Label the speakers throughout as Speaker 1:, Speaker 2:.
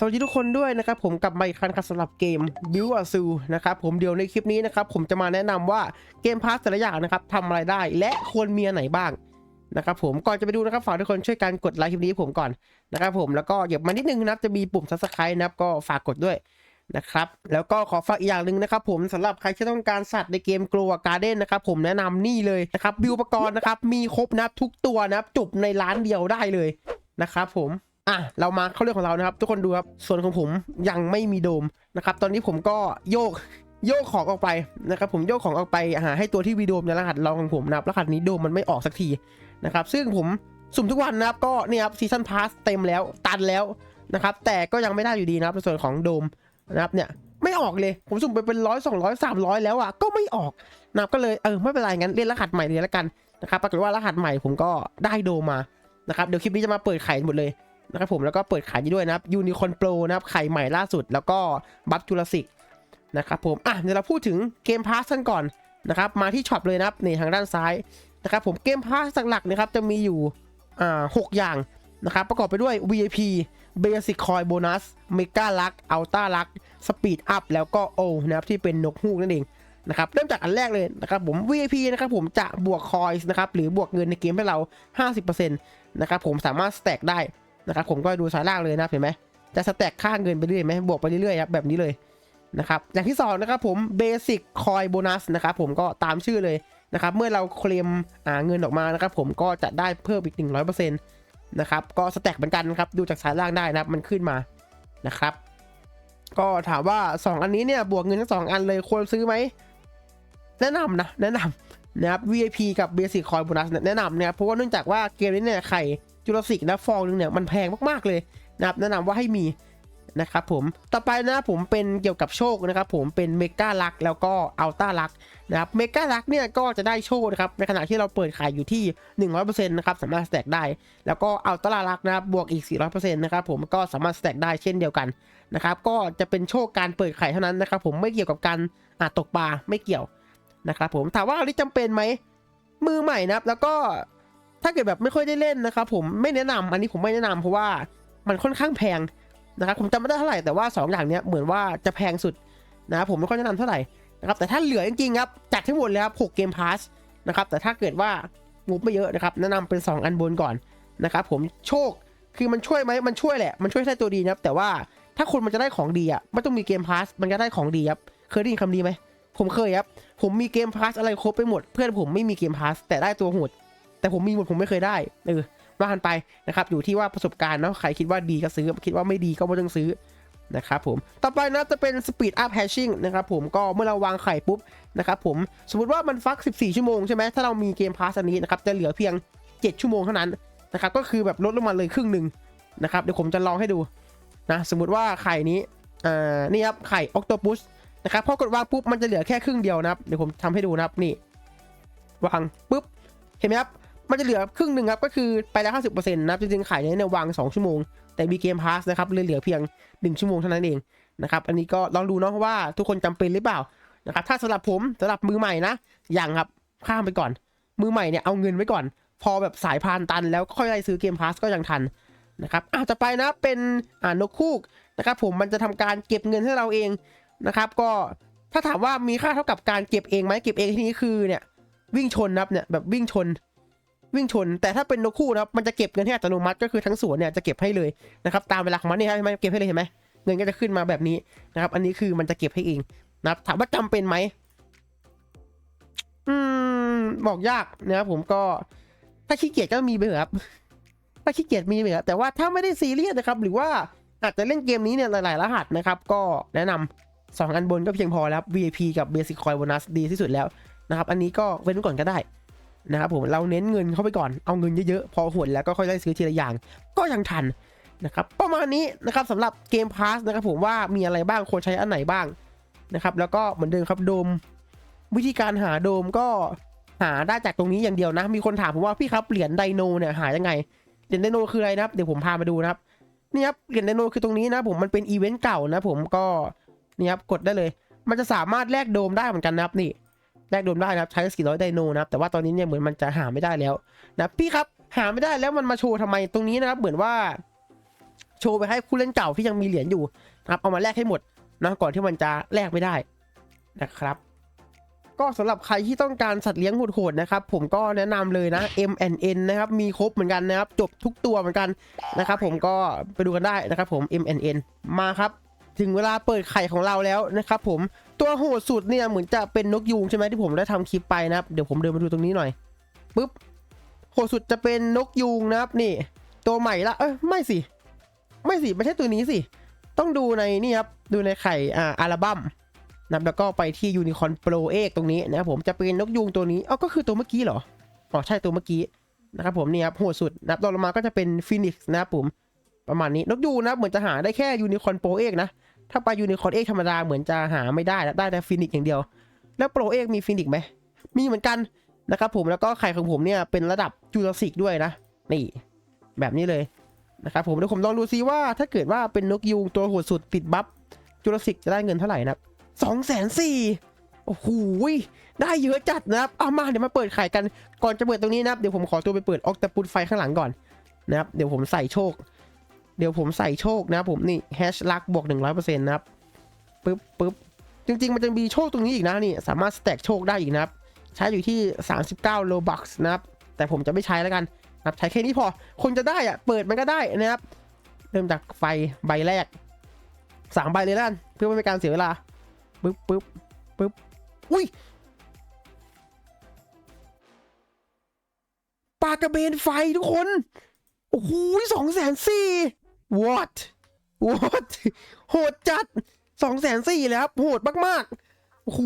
Speaker 1: สวัสดีทุกคนด้วยนะครับผมกลับมาอีกครั้งครับสำหรับเกม Build a Zoo นะครับผมเดี๋ยวในคลิปนี้นะครับผมจะมาแนะนำว่าเกมพาร์ทแต่ละอย่างนะครับทำอะไรได้และควรมีอันไหนบ้างนะครับผมก่อนจะไปดูนะครับฝากทุกคนช่วยกันกดไลค์คลิปนี้ผมก่อนนะครับผมแล้วก็หยียบมานิดนึงนับจะมีปุ่ม subscribe นะครับก็ฝากกดด้วยนะครับแล้วก็ขอฝากอีกอย่างหนึ่งนะครับผมสำหรับใครที่ต้องการสัตว์ในเกมกลัวการ์เด้นนะครับผมแนะนำนี่เลยนะครับบิวอุปกรณ์นะครับมีครบนะครับทุกตัวนะครับจบในร้านเดียวได้เลยนะครับผม อะเรามาเข้าเรื่องของเรานะครับ ทุกคนดูครับ ส่วนของผมยังไม่มีโดมนะครับ ตอนนี้ผมก็โยกโยกของออกไปนะครับผมโยกของออกไปหาให้ตัวที่วีโดมในรหัสลองของผมนะครับรหัสนี้โดมมันไม่ออกสักทีนะครับซึ่งผมสุ่มทุกวันนะครับก็เนี่ยครับซีซันพาสเต็มแล้วตันแล้วนะครับแต่ก็ยังไม่ได้อยู่ดีนะครับในส่วนของโดมนะครับเนี่ยไม่ออกเลยผมสุ่มไปเป็นร้อยสองร้อยสามร้อยแล้วอะก็ไม่ออกนะครับก็เลยเออไม่เป็นไรงั้นเล่นรหัสใหม่เลยแล้วกันนะครับปรากฏว่ารหัสใหม่ผมก็ได้โดมมานะครับเดี๋ยวคลิปนี้จะมาเปิดไขหมดเลย นะครับผมแล้วก็เปิดขายนี่ด้วยนะครับยูนิคอนโปรนะครับไข่ใหม่ล่าสุด แล้วก็บัฟจูราสิกนะครับผมอะเดี๋ยวเราพูดถึงเกมพาสกันก่อนนะครับมาที่ช็อปเลยนะครับในทางด้านซ้ายนะครับผมเกมพาสหลักๆนะครับจะมีอยู่อ่าหกอย่างนะครับประกอบไปด้วย VIP Basic Coin Bonus Mega Luck Ultra Luck Speed Up แล้วก็ O นะครับที่เป็นนกฮูกนั่นเองนะครับเริ่มจากอันแรกเลยนะครับผม VIP นะครับผมจะบวก Coins นะครับหรือบวกเงินในเกมให้เรา 50%นะครับผมสามารถสแต็กได้ นะครับผมก็ดูซ้ายล่างเลยนะเห็นไหมจะสแต็กค่าเงินไปเรื่อยไหมบวกไปเรื่อยๆครับแบบนี้เลยนะครับอย่างที่สองนะครับผม Basic Coin Bonus นะครับผมก็ตามชื่อเลยนะครับเมื่อเราเคลมเงินออกมานะครับผมก็จะได้เพิ่มอีก 100%นะครับก็สแต็กเหมือนกันนะครับดูจากซ้ายล่างได้นะครับมันขึ้นมานะครับ ก็ถามว่า 2 อันนี้เนี่ยบวกเงินทั้งสองอันเลยควรซื้อไหมแนะนำนะแนะนำนะครับ VIP กับ Basic Coin Bonus แนะนำนะครับเพราะว่าเนื่องจากว่าเกมนี้เนี่ยไข่ จุลศิกนะฟองนึงเนี่ยมันแพงมากๆเลยนะครับแนะนำว่าให้มีนะครับผมต่อไปนะผมเป็นเกี่ยวกับโชคนะครับผมเป็นเมกาลักแล้วก็อัลต้าลักนะครับเมกาลักเนี่ยก็จะได้โชคนะครับในขณะที่เราเปิดขายอยู่ที่ 100%นะครับสามารถสแต็กได้ แล้วก็อัลต้าลักนะครับบวกอีก 400%นะครับผมก็สามารถสแต็กได้เช่นเดียวกันนะครับก็จะเป็นโชคการเปิดขายเท่านั้นนะครับผมไม่เกี่ยวกับการอาตกปลาไม่เกี่ยวนะครับผมถามว่าอันนี้จำเป็นไหมมือใหม่นะครับแล้วก็ ถ้าเกิดแบบไม่ค่อยได้เล่นนะครับผมไม่แนะนำอันนี้ผมไม่แนะนำเพราะว่ามันค่อนข้างแพงนะครับผมจำไม่ได้เท่าไหร่แต่ว่า 2 อย่างเนี้ยเหมือนว่าจะแพงสุดนะครับผมไม่ค่อยแนะนำเท่าไหร่นะครับแต่ถ้าเหลือจริงๆครับจัดทั้งหมดเลยครับ6เกมพาสนะครับแต่ถ้าเกิดว่างบไม่เยอะนะครับแนะนำเป็น 2 อันบนก่อนนะครับผมโชคคือมันช่วยไหมมันช่วยแหละ มันช่วยได้ตัวดีนะครับแต่ว่าถ้าคนมันจะได้ของดีอะไม่ต้องมีเกมพาสมันก็ได้ของดีครับเคยได้ยินคำนี้ไหมผมเคยครับผมมีเกมพาสอะไรครบไปหมด เพื่อนผมไม่มีเกมพาสแต่ได้ตัวโหด แต่ผมมีหมดผมไม่เคยได้เออว่ากันไปนะครับอยู่ที่ว่าประสบการณ์เนาะใครคิดว่าดีก็ซื้อคิดว่าไม่ดีก็ไม่ต้องซื้อนะครับผม ต่อไปนะจะเป็น speed up hashing นะครับผมก็เมื่อเราวางไข่ปุ๊บนะครับผมสมมติว่ามันฟัก 14 ชั่วโมงใช่ไหมถ้าเรามีเกมพาสอันนี้นะครับจะเหลือเพียง 7 ชั่วโมงเท่านั้นนะครับก็คือแบบลดลงมาเลยครึ่งหนึ่งนะครับเดี๋ยวผมจะลองให้ดูนะสมมติว่าไข่นี้อ่านี่ครับไข่ octopus นะครับพอกดวางปุ๊บมันจะเหลือแค่ครึ่งเดียวนะครับเดี๋ยวผมทำให้ดูนะครับนี่วางปุ๊บเห็นไหมครับ มันจะเหลือครึ่งหนึ่งครับก็คือไปแล้วห้าสิบเปอร์เซ็นต์นะครับจริงๆขายเนี่ยวางสองชั่วโมง แต่มีเกมพาสนะครับเลยเหลือเพียงหนึ่งชั่วโมงเท่านั้นเองนะครับอันนี้ก็ลองดูเนาะว่าทุกคนจำเป็นหรือเปล่านะครับถ้าสำหรับผมสำหรับมือใหม่นะอย่างครับข้ามไปก่อน มือใหม่เนี่ยเอาเงินไว้ก่อน พอแบบสายพานตัน แล้วค่อยไล่ซื้อเกมพาสก็ยังทันนะครับอาจจะไปนะเป็นอ่านกคูกนะครับผมมันจะทำการเก็บเงินให้เราเองนะครับก็ถ้าถามว่ามีค่าเท่ากับการเก็บเองไหมเก็บเองที่นี้คือเนี่ยวิ่งชนนะครับเนี่ยแบบวิ่งชน วิ่งชน แต่ถ้าเป็นนกคู่นะครับมันจะเก็บเงินให้อัตโนมัติก็คือทั้งสวนเนี่ยจะเก็บให้เลยนะครับตามเวลาของมันเนี่ยใช่ไหมเก็บให้เลยเห็นไหมเงินก็จะขึ้นมาแบบนี้นะครับ อันนี้คือมันจะเก็บให้เองนะครับถามว่าจำเป็นไหมอืมบอกยากนะครับผมก็ถ้าขี้เกียจก็มีไปเถอะครับถ้าขี้เกียจมีไปเถอะแต่ว่าถ้าไม่ได้ซีเรียสนะครับ หรือว่าอาจจะเล่นเกมนี้เนี่ยหลายๆรหัสนะครับ ก็แนะนำสองอันบนก็เพียงพอแล้ว VIP กับ Basic Coin Bonus ดีที่สุดแล้วนะครับ อันนี้ก็เว้นไว้ก่อนก็ได้ นะครับผมเราเน้นเงินเข้าไปก่อนเอาเงินเยอะๆพอหวนแล้วก็ค่อยไล่ซื้อทีละอย่าง ก็ยังทันนะครับประมาณนี้นะครับสำหรับเกมพาสนะครับผมว่ามีอะไรบ้างควรใช้อันไหนบ้างนะครับแล้วก็เหมือนเดิมครับโดม วิธีการหาโดมก็หาได้จากตรงนี้อย่างเดียวนะ มีคนถามผมว่าพี่ครับเหรียญไดโนเนี่ยหายังไงเหรียญไดโนคืออะไรนะครับเดี๋ยวผมพามาดูนะครับนี่ครับเหรียญไดโนคือตรงนี้นะผมมันเป็นอีเวนต์เก่านะผมก็นี่ครับกดได้เลย มันจะสามารถแลกโดมได้เหมือนกันนะครับนี่ แลกโดมได้นะครับใช้400ไดโนนะครับแต่ว่าตอนนี้เนี่ยเหมือนมันจะหาไม่ได้แล้วนะพี่ครับหาไม่ได้แล้วมันมาโชว์ทำไมตรงนี้นะครับเหมือนว่า โชว์ไปให้ผู้เล่นเก่าที่ยังมีเหรียญอยู่นะครับเอามาแลกให้หมดนะก่อนที่มันจะแลกไม่ได้นะครับ ก็สำหรับใครที่ต้องการสัตว์เลี้ยงโหดๆนะครับ ผมก็แนะนำเลยนะ MNN นะครับมีครบเหมือนกันนะครับ จบทุกตัวเหมือนกันนะครับ ผมก็ไปดูกันได้นะครับ ผม MNN มาครับ ถึงเวลาเปิดไข่ของเราแล้วนะครับผมตัวโหดสุดเนี่ยเหมือนจะเป็นนกยูงใช่ไหมที่ผมได้ทำคลิปไปนะครับเดี๋ยวผมเดินมาดูตรงนี้หน่อยปุ๊บโหดสุดจะเป็นนกยูงนะครับนี่ ตัวใหม่ละเอ้ยไม่สิ ไม่สิไม่ใช่ตัวนี้สิต้องดูในนี่ครับดูในไข่อ่าอัลบั้มนับแล้วก็ไปที่ยูนิคอนโปรเอกตรงนี้นะครับผมจะเป็นนกยูงตัวนี้อ๋อก็คือตัวเมื่อกี้เหรออ๋อใช่ตัวเมื่อกี้นะครับผมนี่ครับโหดสุดนะครับตอนลงมาก็จะเป็นฟินิกส์นะครับผมประมาณนี้นกยูงนะเหมือนจะหาได้แค่ยูนิคอนโปรเอกนะ ถ้าไปยูนิคอร์นเอกธรรมดาเหมือนจะหาไม่ได้ได้แต่ฟินิกอย่างเดียว แล้วโปรเอกมีฟินิกไหมมีเหมือนกันนะครับผมแล้วก็ไข่ของผมเนี่ยเป็นระดับจูราสิกด้วยนะนี่ แบบนี้เลยนะครับผมเดี๋ยวผมลองดูซิว่าถ้าเกิดว่าเป็นนกยูงตัวโหดสุดติดบัฟจูราสิกจะได้เงินเท่าไหร่นะสองแสนสี่โอ้โหได้เยอะจัดนะครับเอามาเดี๋ยวมาเปิดไข่กันก่อนจะเปิดตรงนี้นะครับเดี๋ยวผมขอตัวไปเปิดออกตะปุดไฟข้างหลังก่อนนะครับเดี๋ยวผมใส่โชค เดี๋ยวผมใส่โชคนะผมนี่แฮชลักบวกหนึ่งร้อยเปอร์เซ็นต์นะครับปึ๊บปึ๊บจริง ๆ มันจะมีโชคตรงนี้อีกนะนี่สามารถสแต็กโชคได้อีกนะครับ ใช้อยู่ที่ 39โลบัคนะครับ แต่ผมจะไม่ใช้แล้วกันนะครับใช้แค่นี้พอ คนจะได้อะเปิดมันก็ได้นะครับ เริ่มจากไฟใบแรกสามใบเลยล้วกันเพื่อไม่เป็นการเสียเวลาปึ๊บปึ๊บปึ๊บอุ้ยปลากระเบนไฟทุกคน โอ้โหสองแสนสี่ what what โหดจัดสองแสนสี่เลยครับ โหดมากๆโอ้โห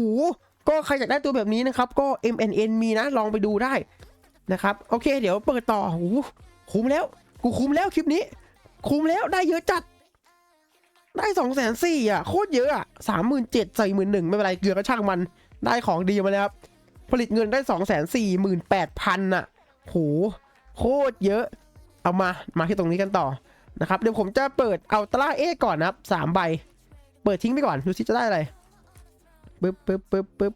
Speaker 1: ก็ใครอยากได้ตัวแบบนี้นะครับ ก็ MNN มีนะ ลองไปดูได้นะครับ โอเค เดี๋ยวเปิดต่อโอ้คุ้มแล้ว กูคุ้มแล้วคลิปนี้ คุ้มแล้วได้เยอะจัด ได้สองแสนสี่อะ โคตรเยอะอะสามหมื่นเจ็ดใส่หมื่นหนึ่งไม่เป็นไรเกลือก็ช่างมัน ได้ของดีมาแล้วครับ ผลิตเงินได้สองแสนสี่หมื่นแปดพันอะโหโคตรเยอะ เอามา มาที่ตรงนี้กันต่อ นะครับเดี๋ยวผมจะเปิดเอาตราเอก่อนนะครับสามใบ เปิดทิ้งไปก่อนดูสิจะได้อะไรปึ๊บปึ๊บปึ๊บปึ๊บ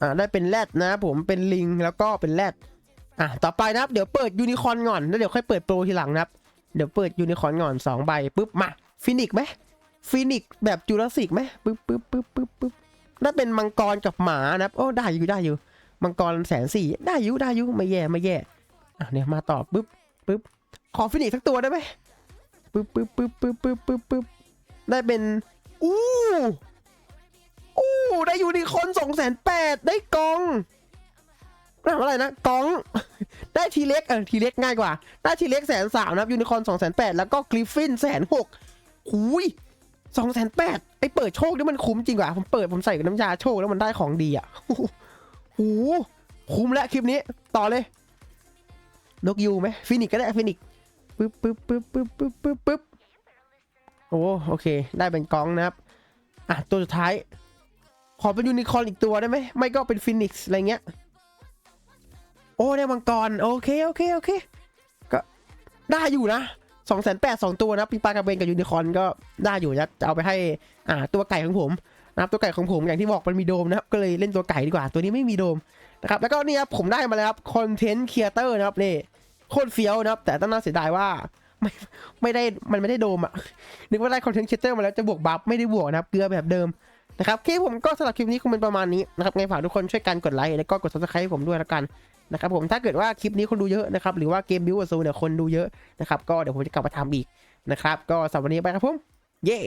Speaker 1: อ่าได้เป็นแรดนะผมเป็นลิงแล้วก็เป็นแรดอะต่อไปนะครับเดี๋ยวเปิดยูนิคอร์นก่อนแล้วเดี๋ยวค่อยเปิดโปรทีหลังนะครับเดี๋ยวเปิดยูนิคอร์นก่อนสองใบปึ๊บมาฟินิกไหมฟินิกแบบจูราสสิกไหมปึ๊บปึ๊บปึ๊บปึ๊บปึ๊บน่าเป็นมังกรกับหมานะครับโอ้ได้อยู่ได้อยู่มังกรแสนสี่ได้อยู่ได้อยู่ไม่แย่ไม่แย่อะเนี่ยมาต่อปึ๊บปึ๊บขอฟินิกสักตัวได้ไหม ปึ๊บปึ๊บปึ๊บปึ๊บปึ๊บปึ๊บปึ๊บได้เป็นอู้อู้ได้ยูนิคอนสองแสนแปดได้กองน่าอะไรนะกอง ได้ทีเล็กเออทีเล็กง่ายกว่า ได้ทีเล็กแสนสามนะยูนิคอนสองแสนแปดแล้วก็กริฟฟินแสนหกหุยสองแสนแปดไอเปิดโชคนี่มันคุ้มจริงกว่าผมเปิดผมใส่น้ำยาโชคแล้วมันได้ของดีอะหูคุ้มแล้วคลิปนี้ ต่อเลย นกยูไหมฟินิกก็ได้ฟินิก ปึ๊บปึ๊บปึ๊บปึ๊บปึ๊บปึ๊บปึ๊บโอ้โอเค ได้เป็นกองนะครับ อะ ตัวสุดท้าย ขอเป็นยูนิคอร์นอีกตัวได้ไหม ไม่ก็เป็นฟินิกซ์อะไรเงี้ย โอ้ ได้มังกร โอเค โอเค โอเค ก็ได้อยู่นะสองแสนแปดสองตัวนะปีปลากระเบนกับยูนิคอร์นก็ได้อยู่นะจะเอาไปให้ อ่า ตัวไก่ของผมนะครับตัวไก่ของผมอย่างที่บอกมันมีโดมนะครับ ก็เลยเล่นตัวไก่ดีกว่า ตัวนี้ไม่มีโดมนะครับ แล้วก็นี่ครับผมได้มาแล้วครับคอนเทนต์ครีเอเตอร์นะครับนี่ โคตรเฟี้ยวนะครับ แต่ต้องน่าเสียดายว่าไม่ไม่ได้มันไม่ได้โดมอะนึกว่าได้คอนเทนต์ครีเอเตอร์มาแล้วจะบวกบัฟไม่ได้บวกนะครับเกลือแบบเดิมนะครับคลิปผมก็สำหรับคลิปนี้คงเป็นประมาณนี้นะครับไงฝากทุกคนช่วยกันกดไลค์แล้วก็กด subscribe ให้ผมด้วยแล้วกันนะครับผมถ้าเกิดว่าคลิปนี้คนดูเยอะนะครับหรือว่าเกมบิวอซูเนี่ยคนดูเยอะนะครับก็เดี๋ยวผมจะกลับมาทำอีกนะครับก็สำหรับวันนี้ไปครับผมเย้